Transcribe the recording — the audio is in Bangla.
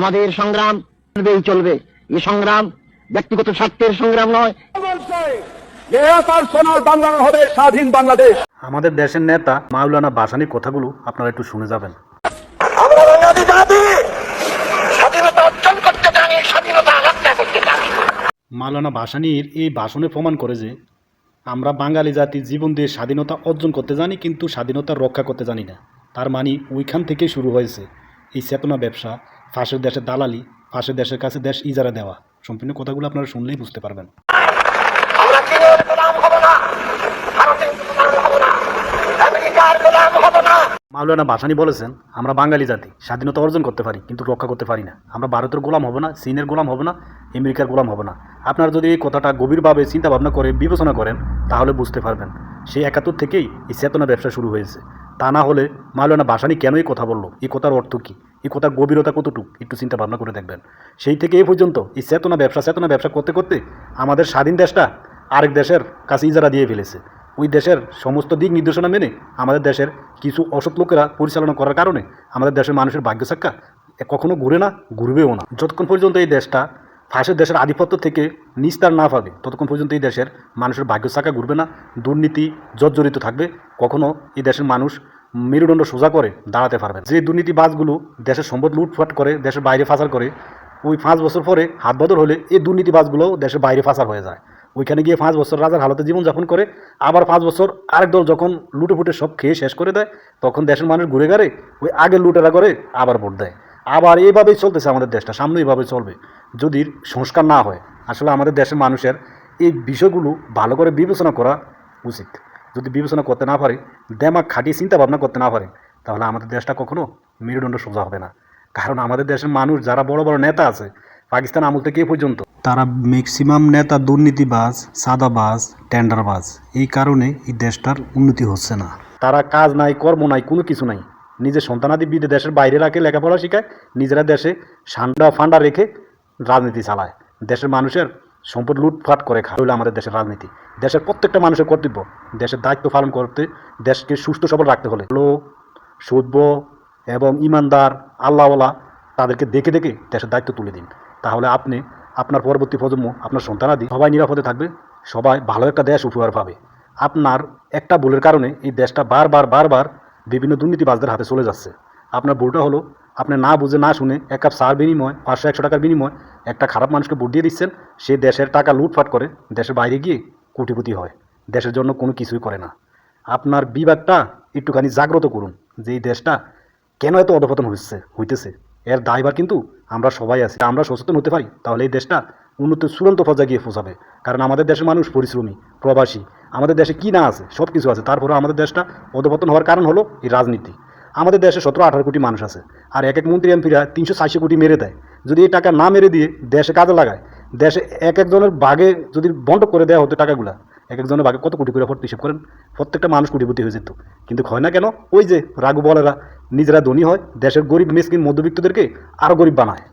আমাদের সংগ্রাম চলবেই চলবে। এই সংগ্রাম ব্যক্তিগত স্বার্থের সংগ্রাম নয়। হবে স্বাধীন বাংলাদেশ আমাদের দেশের নেতা মাওলানা বাসানির কথাগুলো আপনারা একটু শুনে যাবেন। আমরা বাঙালি জাতি। স্বাধীনতা অর্জন করতে জানি স্বাধীনতা রক্ষা করতে জানি। মাওলানা বাসানির এই ভাষণে প্রমাণ করে যে আমরা বাঙালি জাতি জীবন দিয়ে স্বাধীনতা অর্জন করতে জানি কিন্তু স্বাধীনতা রক্ষা করতে জানি না। তার মানে ওইখান থেকে শুরু হয়েছে এই চেতনা ব্যবসা ফাঁসের দেশের দালালি ফাঁসের দেশের কাছে দেশ ইজারা দেওয়া। সম্পূর্ণ কথাগুলো আপনারা শুনলেই বুঝতে পারবেন। মাওলানা বাসানি বলেছেন আমরা বাঙালি জাতি স্বাধীনতা অর্জন করতে পারি কিন্তু রক্ষা করতে পারি না। আমরা ভারতের গোলাম হব না চীনের গোলাম হব না আমেরিকার গোলাম হব না। আপনারা যদি এই কথাটা গভীরভাবে চিন্তাভাবনা করে বিবেচনা করেন তাহলে বুঝতে পারবেন সেই একাত্তর থেকেই এই চেতনা ব্যবসা শুরু হয়েছে। তা না হলে মাওলানা বাসানি কেন এই কথা বলল? এই কথার অর্থ কী? এই কথার গভীরতা কতটুকু? একটু চিন্তা ভাবনা করে দেখবেন। সেই থেকে এই পর্যন্ত এই চেতনা ব্যবসা চেতনা ব্যবসা করতে করতে আমাদের স্বাধীন দেশটা আরেক দেশের কাছে ইজারা দিয়ে ফেলেছে। ওই দেশের সমস্ত দিক নির্দেশনা মেনে আমাদের দেশের কিছু অসৎ লোকেরা পরিচালনা করার কারণে আমাদের দেশের মানুষের ভাগ্য সাক্ষা কখনো ঘুরে না, ঘুরবেও না। যতক্ষণ পর্যন্ত এই দেশটা ফাঁসের দেশের আধিপত্য থেকে নিস্তার না পাবে, ততক্ষণ পর্যন্ত এই দেশের মানুষের ভাগ্য চাকা ঘুরবে না, দুর্নীতি জর্জরিত থাকবে, কখনো এই দেশের মানুষ মেরুদণ্ড সোজা করে দাঁড়াতে পারবে। যে দুর্নীতিবাজগুলো দেশের সম্পদ লুটফাট করে, দেশের বাইরে ফাঁসার করে, ওই পাঁচ বছর পরে হাত বদল হলে এই দুর্নীতিবাজগুলো দেশের বাইরে ফাঁসার হয়ে যায় ওইখানে গিয়ে পাঁচ বছর রাজার হালতে জীবনযাপন করে, আবার পাঁচ বছর আরেক দল যখন লুটে ফুটে সব খেয়ে শেষ করে দেয়, তখন দেশের মানুষ ঘুরে গাড়ে ওই আগে লুটেরা করে আবার ভোট দেয় আবার এইভাবেই চলতেছে আমাদের দেশটা, সামনে এইভাবে চলবে। যদি সংস্কার না হয়, আসলে আমাদের দেশের মানুষের এই বিষয়গুলো ভালো করে বিবেচনা করা উচিত। যদি বিবেচনা করতে না পারে দেমাগ খাটিয়ে চিন্তা ভাবনা করতে না পারে, তাহলে আমাদের দেশটা কখনো মেরুদণ্ড সোজা হবে না। কারণ আমাদের দেশের মানুষ, যারা বড় বড় নেতা আছে, পাকিস্তান আমল থেকে পর্যন্ত, তারা ম্যাক্সিমাম নেতা, দুর্নীতিবাজ, সাদাবাজ, টেন্ডারবাজ। এই কারণে এই দেশটার উন্নতি হচ্ছে না। তারা কাজ নাই, কর্ম নাই, কোনো কিছু নাই। নিজের সন্তানাদি বিদে দেশের বাইরে রাখে, লেখাপড়া শেখায়, নিজেরা দেশে সান্ডা ফান্ডা রেখে রাজনীতি চালায়। দেশের মানুষের সম্পদ লুটফাট করে খায়। হলো আমাদের দেশের রাজনীতি। দেশের প্রত্যেকটা মানুষের কর্তব্য দেশের দায়িত্ব পালন করতে, দেশকে সুস্থ সবল রাখতে হলে। লোক সভ্য এবং ইমানদার, আল্লাহওয়ালা তাদেরকে দেখে দেখে দেশের দায়িত্ব তুলে দিন। তাহলে আপনি, আপনার পরবর্তী প্রজন্ম, আপনার সন্তানাদি সবাই নিরাপদে থাকবে, সবাই ভালো একটা দেশ উপহার পাবে। আপনার একটা ভুলের কারণে এই দেশটা বারবার বারবার বিভিন্ন দুর্নীতিবাজদের হাতে চলে যাচ্ছে। আপনার ভুলটা হলো, আপনি না বুঝে, না শুনে এক কাপ সার বিনিময়, পাঁচশো, একশো টাকার বিনিময় একটা খারাপ মানুষকে ভোট দিয়ে দিচ্ছেন, সে দেশের টাকা লুটফাট করে দেশের বাইরে গিয়ে কোটিপতি হয়। দেশের জন্য কোনো কিছুই করে না। আপনার বিভাগটা একটুখানি জাগ্রত করুন যে এই দেশটা কেন এত অধপতন হচ্ছে হইতেছে। এর দায়ভার কিন্তু আমরা সবাই আছি। আমরা সচেতন হতে পারি, তাহলে এই দেশটা উন্নত চূড়ান্ত পর্যায়ে গিয়ে পৌঁছাবে। কারণ আমাদের দেশের মানুষ পরিশ্রমী, প্রবাসী। আমাদের দেশে কি না আছে? সব কিছু আছে। তারপরে আমাদের দেশটা অধপতন হওয়ার কারণ হলো এই রাজনীতি। আমাদের দেশে সতেরো আঠারো কোটি মানুষ আছে, আর এক এক মন্ত্রী এমপিরা তিনশো চারশো কোটি মেরে দেয়। যদি এই টাকা না মেরে দিয়ে দেশে কাজে লাগায়, দেশে এক একজনের ভাগে যদি বন্ধ করে দেওয়া হতো টাকাগুলা, এক একজনের ভাগে কত কোটি করে ফট হিসেব করেন? প্রত্যেকটা মানুষ কোটিপতি হয়ে যেত। কিন্তু হয় না কেন? ওই যে রাগু বলেরা, নিজেরা ধনী হয়, দেশের গরিব, মিসকিন, মধ্যবিত্তদেরকে আরও গরিব বানায়।